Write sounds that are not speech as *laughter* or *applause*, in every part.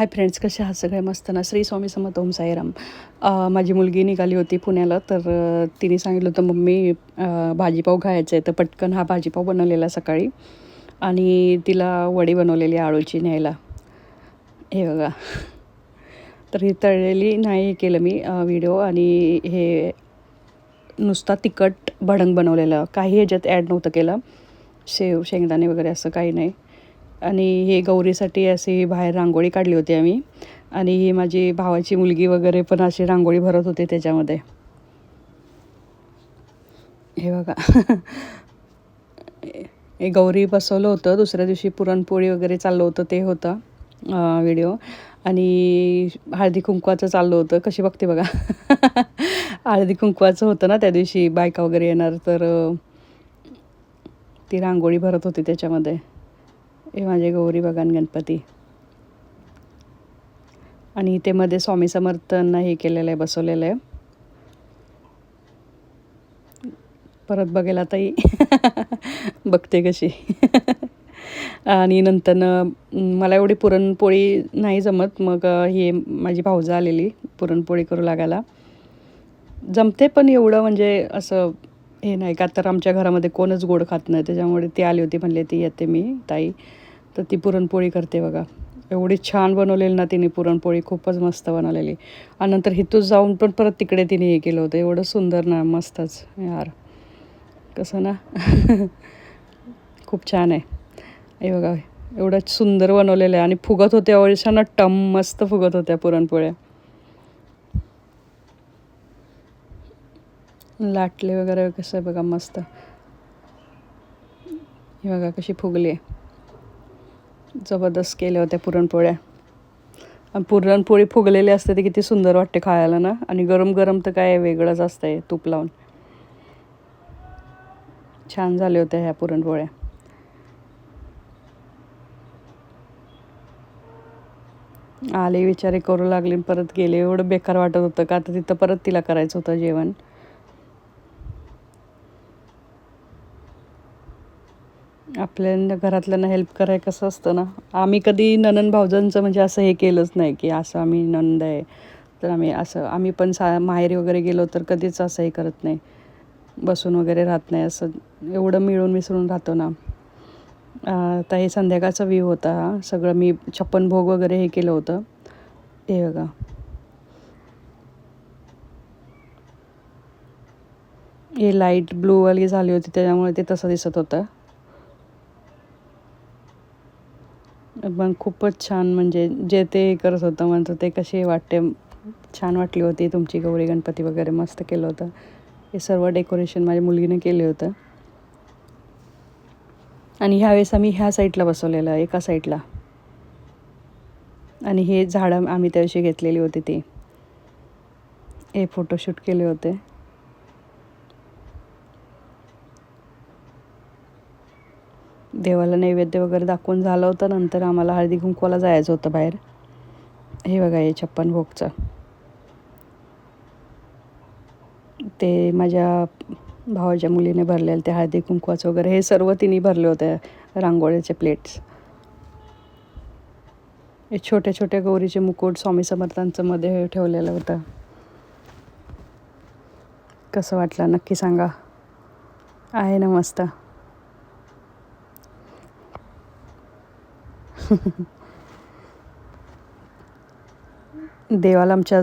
Hi friends कसे आहात? सगळे मस्त ना? श्री स्वामी समत ओम साईराम. माझी मुलगी निघाली होती पुण्याला तर तिने सांगितलं होतं मम्मी भाजीपाव खायचं आहे. तर पटकन हा भाजीपाव बनवलेला सकाळी आणि तिला वडी बनवलेली आळूची न्यायला. हे बघा. तर ही तळलेली नाही केलं मी व्हिडिओ आणि हे नुसता तिखट भडंग बनवलेलं. काही ह्याच्यात ॲड नव्हतं केलं. शेव शेंगदाणे वगैरे असं काही नाही. आणि हे गौरीसाठी अशी बाहेर रांगोळी काढली होती आम्ही. आणि ही माझी भावाची मुलगी वगैरे पण अशी रांगोळी भरत होते त्याच्यामध्ये. हे बघा. हे गौरी बसवलं होतं. दुसऱ्या दिवशी पुरणपोळी वगैरे चाललं होतं ते होतं व्हिडिओ आणि हळदी कुंकवाचं चाललं होतं. कशी बघते बघा. हळदी कुंकवाचं होतं ना त्या दिवशी बायका वगैरे येणार तर ती रांगोळी भरत होती त्याच्यामध्ये. हे माझे गौरी बघा गणपती. आणि ते मध्ये स्वामी समर्थांना हे केलेलं आहे बसवलेलं आहे. परत बघेल आताही *laughs* बघते कशी. आणि नंतर मला एवढी पुरणपोळी नाही जमत. मग ही हे माझी भाऊजा आलेली पुरणपोळी करू लागायला. जमते पण एवढं म्हणजे असं हे नाही का तर आमच्या घरामध्ये कोणच गोड खात नाही. त्याच्यामुळे ती आली होती म्हणले ती येते मी ताई. तर ती पुरणपोळी करते बघा. एवढी छान बनवलेली ना तिने पुरणपोळी खूपच मस्त बनवलेली. आणि नंतर हिथून जाऊन पण परत तिकडे तिने हे केलं होतं. एवढं सुंदर ना मस्तच. यार कसं ना? *laughs* खूप छान आहे. हे बघा एवढं सुंदर बनवलेलं आहे. आणि फुगत होत्या ओळशानं टम मस्त फुगत होत्या पुरणपोळ्या. लाटले वगैरे कसं आहे बघा मस्त. हे बघा कशी फुगली आहे. जबरदस्त केल्या होत्या पुरणपोळ्या. आणि पुरणपोळी फुगलेली असते ते किती सुंदर वाटते खायला ना? आणि गरम गरम तर काय वेगळंच असतंय तूप लावून. छान झाल्या होत्या ह्या पुरणपोळ्या. आले विचारे करू लागले परत गेले. एवढं बेकार वाटत होतं का? आता तिथं परत तिला करायचं होतं जेवण. आपल्या घरातल्यांना हेल्प कराय कसं असतं ना आम्ही कधी ननन भाऊजांचं म्हणजे असं हे केलंच नाही की असं आम्ही नंद आहे तर आम्ही असं आम्ही पण सा माहेरी वगैरे गेलो तर कधीच असं हे करत नाही. बसून वगैरे राहत नाही असं एवढं मिळून मिसळून राहतो ना. आता हे संध्याकाळचा व्ह्यू होता हा सगळं मी छप्पन भोग वगैरे हे केलं होतं. हे बघा. हे लाइट ब्लूवाली झाली होती त्याच्यामुळे ते तसं दिसत होतं. पण खूपच छान म्हणजे जे ते करत होतं म्हणतो ते कसे वाटते छान वाटली होती तुमची गौरी गणपती वगैरे मस्त केलं होतं. हे सर्व डेकोरेशन माझ्या मुलगीने केले होतं. आणि ह्यावेळेस आम्ही ह्या साईडला बसवलेलं एका साईडला. आणि हे झाडं आम्ही त्याविषयी घेतलेली होती ती. हे फोटोशूट केले होते. देवाला नैवेद्य वगैरे दाखवून झालं होतं. नंतर आम्हाला हळदी कुंकवाला जायचं होतं बाहेर. हे बघा हे छप्पन भोगचं. ते माझ्या भावाच्या मुलीने भरलेलं ते हळदी कुंकवाचं वगैरे. हे सर्व तिने भरले होते रांगोळीचे प्लेट्स हे छोट्या छोट्या गौरीचे मुकुट स्वामी समर्थांचं मध्ये ठेवलेलं होतं. कसं वाटलं? नक्की सांगा. आहे ना मस्त. *laughs* देवाला आमच्या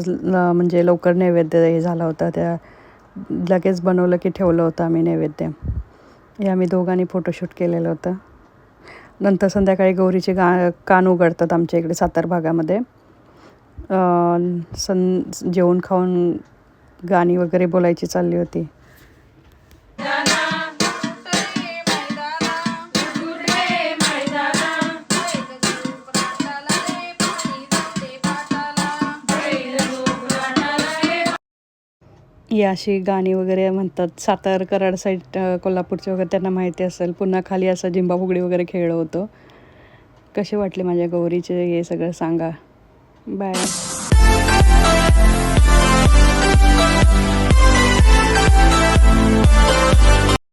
म्हणजे लवकर नैवेद्य हे झाला होता. त्या लगेच बनवलं की ठेवलं होतं आम्ही नैवेद्य. हे आम्ही दोघांनी फोटोशूट केलेलं होतं. नंतर संध्याकाळी गौरीचे गा कान उघडतात आमच्या इकडे सातार भागामध्ये. सन सं जेवण खाऊन गाणी वगैरे बोलायची चालली होती. ही अशी गाणी वगैरे म्हणतात. सातार कराड साईड कोल्हापूरचे वगैरे त्यांना माहिती असेल. पुन्हा खाली असं जिंबा फुगडी वगैरे खेळलं होतं. कसे वाटले माझ्या गौरीचे? हे सगळं सांगा. बाय